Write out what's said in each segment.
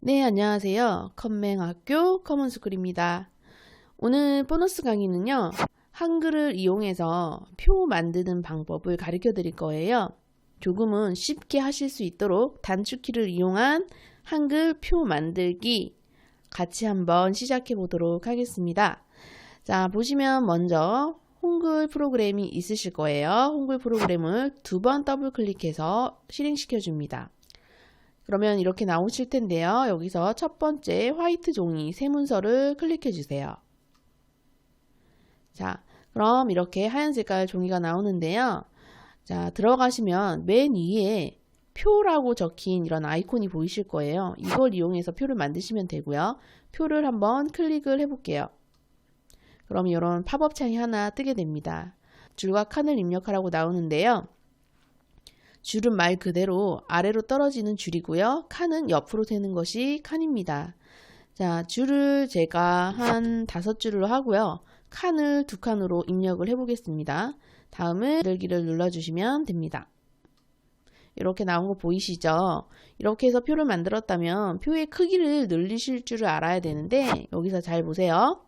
네, 안녕하세요. 컴맹학교 커먼스쿨입니다. 오늘 보너스 강의는요, 한글을 이용해서 표 만드는 방법을 가르쳐 드릴 거예요. 조금은 쉽게 하실 수 있도록 단축키를 이용한 한글 표 만들기 같이 한번 시작해 보도록 하겠습니다. 자, 보시면 먼저 홍글 프로그램이 있으실 거예요. 홍글 프로그램을 두 번 더블 클릭해서 실행시켜 줍니다. 그러면 이렇게 나오실 텐데요. 여기서 첫 번째 화이트 종이 세 문서를 클릭해 주세요. 자, 그럼 이렇게 하얀 색깔 종이가 나오는데요. 자, 들어가시면 맨 위에 표라고 적힌 이런 아이콘이 보이실 거예요. 이걸 이용해서 표를 만드시면 되고요. 표를 한번 클릭을 해볼게요. 그럼 이런 팝업 창이 하나 뜨게 됩니다. 줄과 칸을 입력하라고 나오는데요. 줄은 말 그대로 아래로 떨어지는 줄이고요. 칸은 옆으로 되는 것이 칸입니다. 자, 줄을 제가 한 다섯 줄로 하고요. 칸을 두 칸으로 입력을 해보겠습니다. 다음은 만들기를 눌러주시면 됩니다. 이렇게 나온 거 보이시죠? 이렇게 해서 표를 만들었다면 표의 크기를 늘리실 줄을 알아야 되는데 여기서 잘 보세요.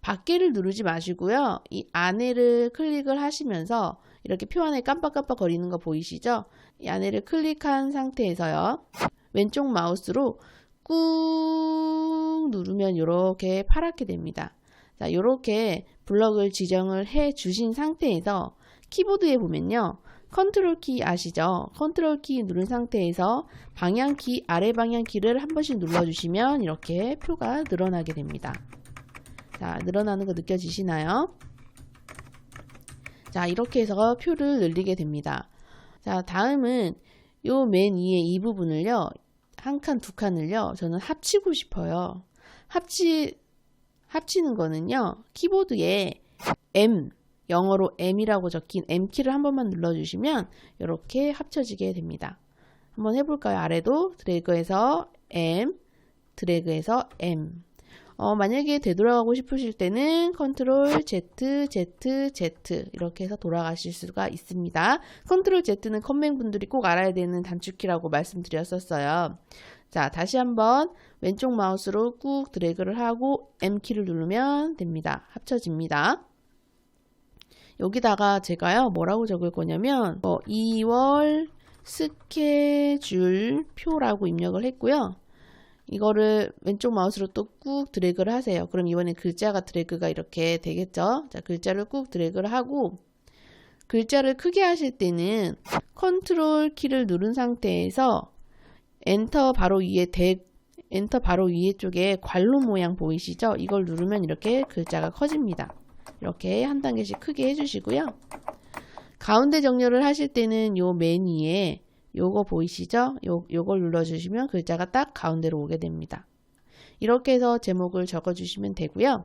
밖에를 누르지 마시고요. 이 안에를 클릭을 하시면서 이렇게 표 안에 깜빡깜빡 거리는 거 보이시죠? 이 안에를 클릭한 상태에서요. 왼쪽 마우스로 꾹 누르면 이렇게 파랗게 됩니다. 자, 이렇게 블럭을 지정을 해 주신 상태에서 키보드에 보면요. 컨트롤 키 아시죠? 컨트롤 키 누른 상태에서 방향 키, 아래 방향 키를 한 번씩 눌러주시면 이렇게 표가 늘어나게 됩니다. 자, 늘어나는 거 느껴지시나요? 자, 이렇게 해서 표를 늘리게 됩니다. 자, 다음은 요 맨 위에 이 부분을요. 한 칸, 두 칸을요. 저는 합치고 싶어요. 합치, 합치는 거는요. 키보드에 M, 영어로 M이라고 적힌 M키를 한 번만 눌러주시면 이렇게 합쳐지게 됩니다. 한번 해볼까요? 아래도 드래그해서 M, 드래그해서 M. 어, 만약에 되돌아가고 싶으실 때는 컨트롤 Z, Z, Z 이렇게 해서 돌아가실 수가 있습니다. 컨트롤 Z는 컴맹 분들이 꼭 알아야 되는 단축키라고 말씀드렸었어요. 자, 다시 한번 왼쪽 마우스로 꾹 드래그를 하고 M키를 누르면 됩니다. 합쳐집니다. 여기다가 제가요, 뭐라고 적을 거냐면, 어, 2월 스케줄 표라고 입력을 했고요. 이거를 왼쪽 마우스로 또 꾹 드래그를 하세요. 그럼 이번엔 글자가 드래그가 이렇게 되겠죠? 자, 글자를 꾹 드래그를 하고 글자를 크게 하실 때는 컨트롤 키를 누른 상태에서 엔터 바로 위에 대 엔터 바로 위에 쪽에 괄호 모양 보이시죠? 이걸 누르면 이렇게 글자가 커집니다. 이렇게 한 단계씩 크게 해주시고요. 가운데 정렬을 하실 때는 요 맨 위에 요거 보이시죠? 요, 요걸 눌러주시면 글자가 딱 가운데로 오게 됩니다. 이렇게 해서 제목을 적어주시면 되고요.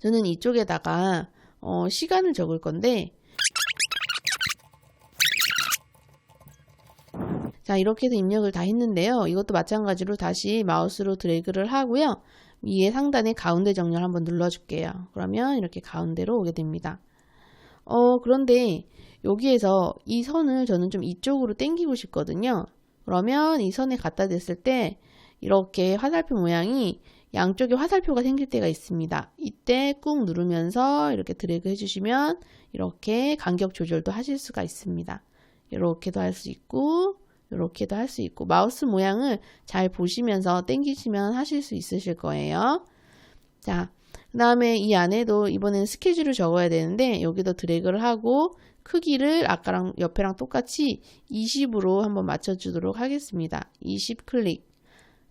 저는 이쪽에다가 어, 시간을 적을 건데 자 이렇게 해서 입력을 다 했는데요. 이것도 마찬가지로 다시 마우스로 드래그를 하고요. 위에 상단에 가운데 정렬 한번 눌러줄게요. 그러면 이렇게 가운데로 오게 됩니다. 어 그런데 여기에서 이 선을 저는 좀 이쪽으로 당기고 싶거든요. 그러면 이 선에 갖다 댔을 때 이렇게 화살표 모양이 양쪽에 화살표가 생길 때가 있습니다. 이때 꾹 누르면서 이렇게 드래그 해주시면 이렇게 간격 조절도 하실 수가 있습니다. 이렇게도 할 수 있고 이렇게도 할 수 있고 마우스 모양을 잘 보시면서 당기시면 하실 수 있으실 거예요. 자, 그 다음에 이 안에도 이번엔 스케줄을 적어야 되는데 여기도 드래그를 하고 크기를 아까랑 옆에랑 똑같이 20으로 한번 맞춰주도록 하겠습니다. 20 클릭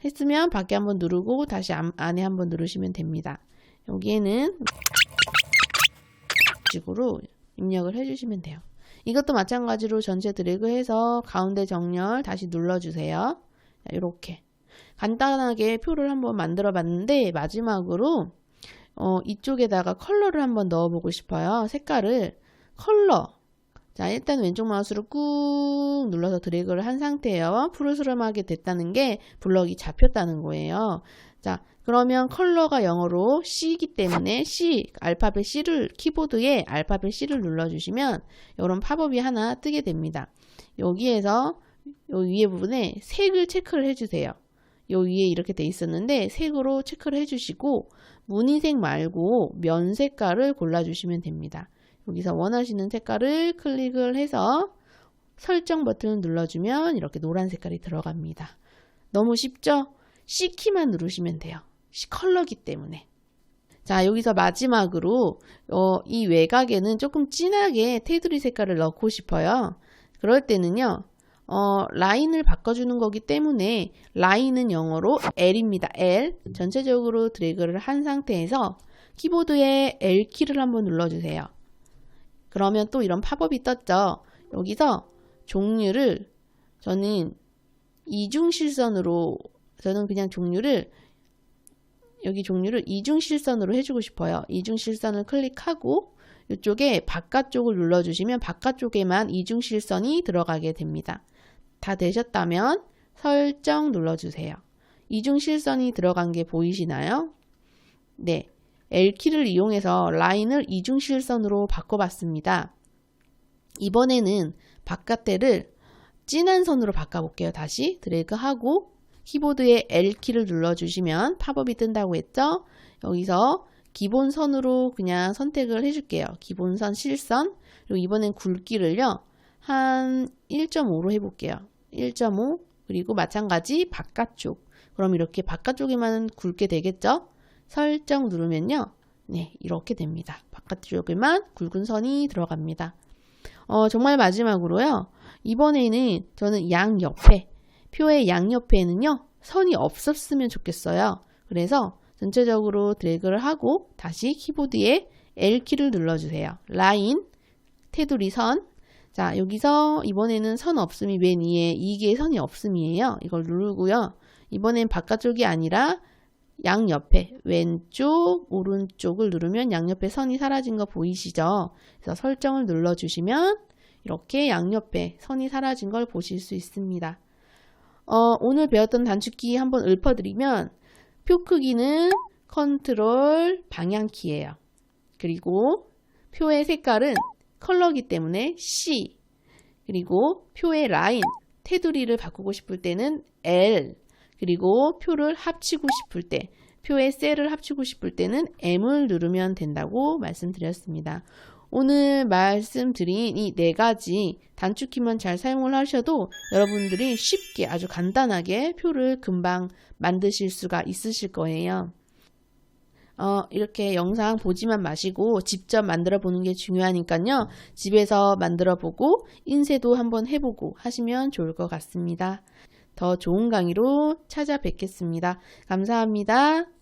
했으면 밖에 한번 누르고 다시 안에 한번 누르시면 됩니다. 여기에는 식으로 입력을 해주시면 돼요. 이것도 마찬가지로 전체 드래그해서 가운데 정렬 다시 눌러주세요. 이렇게 간단하게 표를 한번 만들어 봤는데 마지막으로 어, 이쪽에다가 컬러를 한번 넣어보고 싶어요. 색깔을 컬러 자, 일단 왼쪽 마우스로 꾹 눌러서 드래그를 한 상태예요. 푸르스름하게 됐다는 게 블럭이 잡혔다는 거예요. 자, 그러면 컬러가 영어로 C이기 때문에 C, 알파벳 C를, 키보드에 알파벳 C를 눌러주시면 이런 팝업이 하나 뜨게 됩니다. 여기에서 요 위에 부분에 색을 체크를 해주세요. 요 위에 이렇게 돼 있었는데 색으로 체크를 해주시고 무늬색 말고 면 색깔을 골라주시면 됩니다. 여기서 원하시는 색깔을 클릭을 해서 설정 버튼을 눌러주면 이렇게 노란 색깔이 들어갑니다. 너무 쉽죠? C키만 누르시면 돼요. C 컬러기 때문에. 자, 여기서 마지막으로 어, 이 외곽에는 조금 진하게 테두리 색깔을 넣고 싶어요. 그럴 때는요. 어, 라인을 바꿔주는 거기 때문에 라인은 영어로 L입니다. L. 전체적으로 드래그를 한 상태에서 키보드에 L키를 한번 눌러주세요. 그러면 또 이런 팝업이 떴죠. 여기서 종류를 저는 이중실선으로 저는 그냥 종류를 여기 종류를 이중실선으로 해주고 싶어요. 이중실선을 클릭하고 이쪽에 바깥쪽을 눌러주시면 바깥쪽에만 이중실선이 들어가게 됩니다. 다 되셨다면 설정 눌러주세요. 이중실선이 들어간 게 보이시나요? 네. L키를 이용해서 라인을 이중실선으로 바꿔봤습니다. 이번에는 바깥대를 진한 선으로 바꿔볼게요. 다시 드래그하고 키보드에 L키를 눌러주시면 팝업이 뜬다고 했죠? 여기서 기본 선으로 그냥 선택을 해줄게요. 기본 선, 실선. 그리고 이번엔 굵기를요. 한 1.5로 해볼게요. 1.5 그리고 마찬가지 바깥쪽. 그럼 이렇게 바깥쪽에만 굵게 되겠죠? 설정 누르면요. 네, 이렇게 됩니다. 바깥쪽에만 굵은 선이 들어갑니다. 어, 정말 마지막으로요. 이번에는 저는 양 옆에, 표의 양 옆에는요. 선이 없었으면 좋겠어요. 그래서 전체적으로 드래그를 하고 다시 키보드에 L키를 눌러주세요. 라인, 테두리 선. 자, 여기서 이번에는 선 없음이 맨 위에 이게 선이 없음이에요. 이걸 누르고요. 이번엔 바깥쪽이 아니라 양옆에 왼쪽, 오른쪽을 누르면 양옆에 선이 사라진 거 보이시죠? 그래서 설정을 눌러주시면 이렇게 양옆에 선이 사라진 걸 보실 수 있습니다. 어, 오늘 배웠던 단축키 한번 읊어드리면 표 크기는 컨트롤 방향키예요. 그리고 표의 색깔은 컬러기 때문에 C 그리고 표의 라인 테두리를 바꾸고 싶을 때는 L 그리고 표를 합치고 싶을 때 표의 셀을 합치고 싶을 때는 M을 누르면 된다고 말씀드렸습니다. 오늘 말씀드린 이 네 가지 단축키만 잘 사용을 하셔도 여러분들이 쉽게 아주 간단하게 표를 금방 만드실 수가 있으실 거예요. 어, 이렇게 영상 보지만 마시고 직접 만들어 보는 게 중요하니까요. 집에서 만들어 보고 인쇄도 한번 해보고 하시면 좋을 것 같습니다. 더 좋은 강의로 찾아뵙겠습니다. 감사합니다.